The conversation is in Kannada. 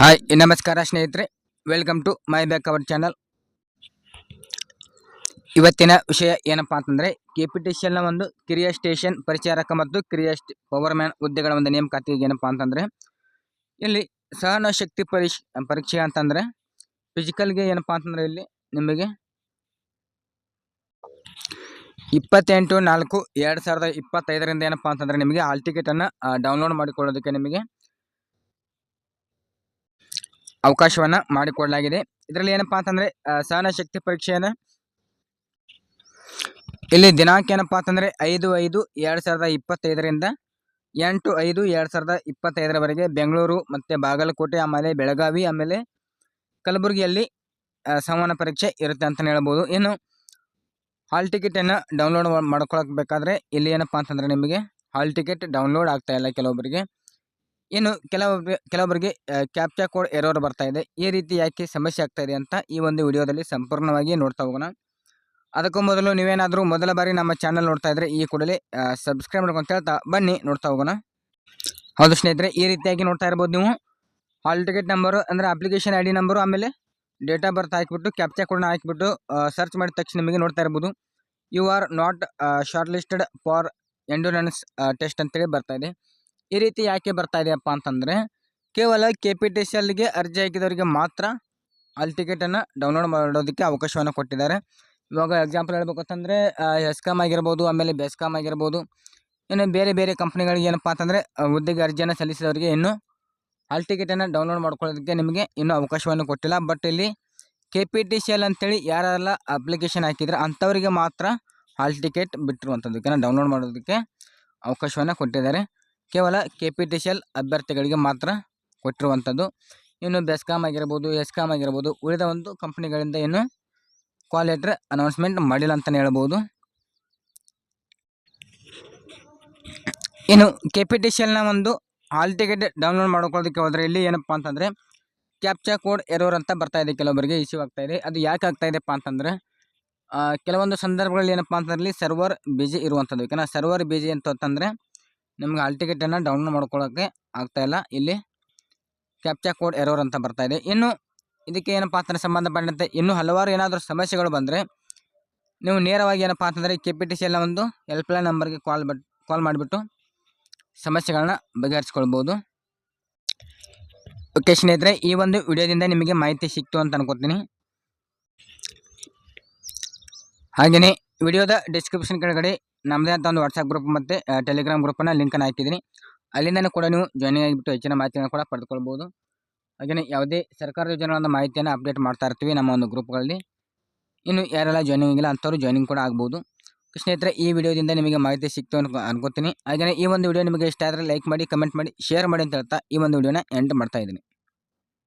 ಹಾಯ್, ನಮಸ್ಕಾರ ಸ್ನೇಹಿತರೆ. Welcome to my back our channel ಇವತ್ತಿನ ವಿಷಯ ಏನಪ್ಪಾ ಅಂತಂದರೆ ಕೆ ಪಿ ಟಿ ಸಿ ಎಲ್ನ ಒಂದು ಕಿರಿಯ ಸ್ಟೇಷನ್ ಪರಿಚಾರಕ ಮತ್ತು ಕಿರಿಯ ಪವರ್ ಮ್ಯಾನ್ ಹುದ್ದೆಗಳ ಒಂದು ನೇಮಕಾತಿಗೆ ಏನಪ್ಪಾ ಅಂತಂದರೆ, ಇಲ್ಲಿ ಸಹನ ಶಕ್ತಿ ಪರೀಕ್ಷೆ ಪರೀಕ್ಷೆ ಅಂತಂದರೆ ಫಿಸಿಕಲ್ಗೆ ಏನಪ್ಪಾ ಅಂತಂದರೆ ಇಲ್ಲಿ ನಿಮಗೆ ಇಪ್ಪತ್ತೆಂಟು ನಾಲ್ಕು ಎರಡು ಸಾವಿರದ ಇಪ್ಪತ್ತೈದರಿಂದ ಏನಪ್ಪಾ ಅಂತಂದರೆ ನಿಮಗೆ ಹಾಲ್ ಟಿಕೆಟನ್ನು ಡೌನ್ಲೋಡ್ ಮಾಡಿಕೊಳ್ಳೋದಕ್ಕೆ ನಿಮಗೆ ಅವಕಾಶವನ್ನು ಮಾಡಿಕೊಡಲಾಗಿದೆ. ಇದರಲ್ಲಿ ಏನಪ್ಪಾ ಅಂತಂದರೆ ಸಹನ ಶಕ್ತಿ ಪರೀಕ್ಷೆಯನ್ನು ಇಲ್ಲಿ ದಿನಾಂಕ ಏನಪ್ಪಾ ಅಂತಂದರೆ, ಐದು ಐದು ಎರಡು ಸಾವಿರದ ಇಪ್ಪತ್ತೈದರಿಂದ ಎಂಟು ಐದು ಎರಡು ಸಾವಿರದ ಇಪ್ಪತ್ತೈದರವರೆಗೆ ಬೆಂಗಳೂರು ಮತ್ತು ಬಾಗಲಕೋಟೆ, ಆಮೇಲೆ ಬೆಳಗಾವಿ, ಆಮೇಲೆ ಕಲಬುರಗಿಯಲ್ಲಿ ಸಂವಹನ ಪರೀಕ್ಷೆ ಇರುತ್ತೆ ಅಂತಲೇ ಹೇಳ್ಬೋದು. ಇನ್ನು ಹಾಲ್ ಟಿಕೆಟನ್ನು ಡೌನ್ಲೋಡ್ ಮಾಡ್ಕೊಳಕ್ಕೆ ಬೇಕಾದರೆ ಇಲ್ಲಿ ಏನಪ್ಪ ಅಂತಂದರೆ ನಿಮಗೆ ಹಾಲ್ ಟಿಕೆಟ್ ಡೌನ್ಲೋಡ್ ಆಗ್ತಾಯಿಲ್ಲ ಕೆಲವೊಬ್ಬರಿಗೆ ಇನ್ನು ಕೆಲವೊಬ್ಬ, ಕೆಲವೊಬ್ಬರಿಗೆ ಕ್ಯಾಪ್ಚಾ ಕೋಡ್ ಎರೋರ್ ಬರ್ತಾ ಇದೆ. ಈ ರೀತಿ ಯಾಕೆ ಸಮಸ್ಯೆ ಆಗ್ತಾ ಇದೆ ಅಂತ ಈ ಒಂದು ವಿಡಿಯೋದಲ್ಲಿ ಸಂಪೂರ್ಣವಾಗಿ ನೋಡ್ತಾ ಹೋಗೋಣ. ಅದಕ್ಕೂ ಮೊದಲು ನೀವೇನಾದರೂ ಮೊದಲ ಬಾರಿ ನಮ್ಮ ಚಾನಲ್ ನೋಡ್ತಾ ಇದ್ರೆ ಈ ಕೂಡಲೇ ಸಬ್ಸ್ಕ್ರೈಬ್ ಮಾಡ್ಕೊಂತ ಹೇಳ್ತಾ ಬನ್ನಿ, ನೋಡ್ತಾ ಹೋಗೋಣ. ಹೌದು ಸ್ನೇಹಿತರೆ, ಈ ರೀತಿಯಾಗಿ ನೋಡ್ತಾ ಇರ್ಬೋದು ನೀವು. ಹಾಲ್ ಟಿಕೆಟ್ ನಂಬರು ಅಂದರೆ ಅಪ್ಲಿಕೇಶನ್ ಐ ಡಿ ನಂಬರು ಆಮೇಲೆ ಡೇಟ್ ಆಫ್ ಬರ್ತ್ ಹಾಕಿಬಿಟ್ಟು ಕ್ಯಾಪ್ಚಾ ಕೋಡ್ನ ಹಾಕಿಬಿಟ್ಟು ಸರ್ಚ್ ಮಾಡಿದ ತಕ್ಷಣ ನಿಮಗೆ ನೋಡ್ತಾ ಇರ್ಬೋದು. You are not short listed for endurance test ಅಂತೇಳಿ ಬರ್ತಾ ಇದೆ. ಈ ರೀತಿ ಯಾಕೆ ಬರ್ತಾ ಇದೆಯಪ್ಪ ಅಂತಂದರೆ, ಕೇವಲ ಕೆ ಪಿ ಟಿ ಸಿ ಎಲ್ಗೆ ಅರ್ಜಿ ಹಾಕಿದವರಿಗೆ ಮಾತ್ರ ಅಲ್ಲಿ ಟಿಕೆಟನ್ನು ಡೌನ್ಲೋಡ್ ಮಾಡೋದಕ್ಕೆ ಅವಕಾಶವನ್ನು ಕೊಟ್ಟಿದ್ದಾರೆ. ಇವಾಗ ಎಕ್ಸಾಂಪಲ್ ಹೇಳ್ಬೇಕು ಅಂತಂದರೆ ಎಸ್ಕಾಮ್ ಆಗಿರ್ಬೋದು, ಆಮೇಲೆ ಬೆಸ್ಕಾಮ್ ಆಗಿರ್ಬೋದು, ಇನ್ನು ಬೇರೆ ಬೇರೆ ಕಂಪ್ನಿಗಳಿಗೆ ಏನಪ್ಪ ಅಂತಂದರೆ ಹುದ್ದೆಗೆ ಅರ್ಜಿಯನ್ನು ಸಲ್ಲಿಸಿದವರಿಗೆ ಇನ್ನೂ ಹಾಲ್ ಟಿಕೆಟನ್ನು ಡೌನ್ಲೋಡ್ ಮಾಡ್ಕೊಳ್ಳೋದಕ್ಕೆ ನಿಮಗೆ ಇನ್ನೂ ಅವಕಾಶವನ್ನು ಕೊಟ್ಟಿಲ್ಲ. ಬಟ್ ಇಲ್ಲಿ K P T C L ಅಂತೇಳಿ ಯಾರೆಲ್ಲ ಅಪ್ಲಿಕೇಶನ್ ಹಾಕಿದ್ರೆ ಅಂಥವರಿಗೆ ಮಾತ್ರ ಹಾಲ್ ಟಿಕೆಟ್ ಬಿಟ್ಟಿರುವಂಥದ್ದಕ್ಕೆ ಡೌನ್ಲೋಡ್ ಮಾಡೋದಕ್ಕೆ ಅವಕಾಶವನ್ನು ಕೊಟ್ಟಿದ್ದಾರೆ. ಕೇವಲ K P T C L ಅಭ್ಯರ್ಥಿಗಳಿಗೆ ಮಾತ್ರ ಕೊಟ್ಟಿರುವಂಥದ್ದು. ಇನ್ನು ಬೆಸ್ಕಾಮ್ ಆಗಿರ್ಬೋದು ಎಸ್ಕಾಮ್ ಆಗಿರ್ಬೋದು, ಉಳಿದ ಒಂದು ಕಂಪ್ನಿಗಳಿಂದ ಏನು ಕ್ವಾಲಿಟ್ರ್ ಲೆಟ್ರ್ ಅನೌನ್ಸ್ಮೆಂಟ್ ಮಾಡಿಲ್ಲ ಅಂತಲೇ ಹೇಳ್ಬೋದು. ಇನ್ನು ಕೆ ಪಿ ಟಿ ಸಿ ಎಲ್ನ ಒಂದು ಹಾಲ್ ಟಿಕೆಟ್ ಡೌನ್ಲೋಡ್ ಮಾಡ್ಕೊಳ್ಳೋದಕ್ಕೆ ಹೋದರೆ ಇಲ್ಲಿ ಏನಪ್ಪ ಅಂತಂದರೆ ಕ್ಯಾಪ್ಚಾ ಕೋಡ್ ಎರೋರ್ ಅಂತ ಬರ್ತಾ ಇದೆ ಕೆಲವೊಬ್ಬರಿಗೆ ಇಶ್ಯೂ ಆಗ್ತಾ ಇದೆ. ಅದು ಯಾಕೆ ಆಗ್ತಾ ಇದೆಪ್ಪ ಅಂತಂದರೆ ಕೆಲವೊಂದು ಸಂದರ್ಭಗಳಲ್ಲಿ ಏನಪ್ಪ ಅಂತಂದ್ರೆ ಸರ್ವರ್ ಬಿಜಿ ಇರುವಂಥದ್ದು. ಯಾಕಂದ್ರೆ ಸರ್ವರ್ ಬಿಜಿ ಅಂತಂದರೆ ನಿಮ್ಗೆ ಆಲ್ ಟಿಕೆಟನ್ನು ಡೌನ್ಲೋಡ್ ಮಾಡ್ಕೊಳ್ಳೋಕ್ಕೆ ಆಗ್ತಾಯಿಲ್ಲ ಇಲ್ಲಿ. ಕ್ಯಾಪ್ಚಾ ಕೋಡ್ ಎರೋರ್ ಅಂತ ಬರ್ತಾ ಇದೆ. ಇನ್ನು ಇದಕ್ಕೆ ಏನಪ್ಪ ಅಂತಂದರೆ ಸಂಬಂಧಪಟ್ಟಂತೆ ಇನ್ನೂ ಹಲವಾರು ಏನಾದರೂ ಸಮಸ್ಯೆಗಳು ಬಂದರೆ ನೀವು ನೇರವಾಗಿ ಏನಪ್ಪ ಅಂತಂದರೆ ಕೆ ಪಿ ಟಿ ಸಿ ಎಲ್ಲ ಒಂದು ಹೆಲ್ಪ್ಲೈನ್ ನಂಬರ್ಗೆ ಕಾಲ್ ಬಟ್ ಕಾಲ್ ಮಾಡಿಬಿಟ್ಟು ಸಮಸ್ಯೆಗಳನ್ನ ಬಗೆಹರಿಸ್ಕೊಳ್ಬೋದು. ಓಕೆ ಸ್ನೇಹಿತರೆ, ಈ ಒಂದು ವಿಡಿಯೋದಿಂದ ನಿಮಗೆ ಮಾಹಿತಿ ಸಿಕ್ತು ಅಂತ ಅನ್ಕೋತೀನಿ. ಹಾಗೆಯೇ ವಿಡಿಯೋದ ಡಿಸ್ಕ್ರಿಪ್ಷನ್ ಕೆಳಗಡೆ ನಮ್ಮದೇ ಅಂತ ಒಂದು ವಾಟ್ಸಪ್ ಗ್ರೂಪ್ ಮತ್ತು ಟೆಲಿಗ್ರಾಮ್ ಗ್ರೂಪನ್ನು ಲಿಂಕನ್ನು ಹಾಕಿದ್ದೀನಿ. ಅಲ್ಲಿಂದ ಕೂಡ ನೀವು ಜಾಯ್ನಿಂಗ್ ಆಗಿಬಿಟ್ಟು ಹೆಚ್ಚಿನ ಮಾಹಿತಿಯನ್ನು ಕೂಡ ಪಡೆದುಕೊಳ್ಬೋದು. ಹಾಗೆಯೇ ಯಾವುದೇ ಸರ್ಕಾರದ ಯೋಜನೆಗಳ ಮಾಹಿತಿಯನ್ನು ಅಪ್ಡೇಟ್ ಮಾಡ್ತಾ ಇರ್ತೀವಿ ನಮ್ಮ ಒಂದು ಗ್ರೂಪ್ಗಳಲ್ಲಿ ಇನ್ನು ಯಾರೆಲ್ಲ ಜಾಯ್ನಿಂಗ್ ಆಗಿಲ್ಲ ಅಂಥವ್ರು ಜಾಯ್ನಿಂಗ್ ಕೂಡ ಆಗ್ಬೋದು. ಸ್ನೇಹಿತರೆ, ಈ ವಿಡಿಯೋದಿಂದ ನಿಮಗೆ ಮಾಹಿತಿ ಸಿಕ್ತು ಅಂತ ಅನ್ಕೋತೀನಿ. ಹಾಗೆಯೇ ಈ ಒಂದು ವಿಡಿಯೋ ನಿಮಗೆ ಇಷ್ಟ ಆದರೆ ಲೈಕ್ ಮಾಡಿ ಕಮೆಂಟ್ ಮಾಡಿ ಶೇರ್ ಮಾಡಿ ಅಂತ ಹೇಳ್ತಾ ಈ ಒಂದು ವಿಡಿಯೋನ ಎಂಡ್ ಮಾಡ್ತಾ ಇದ್ದೀನಿ.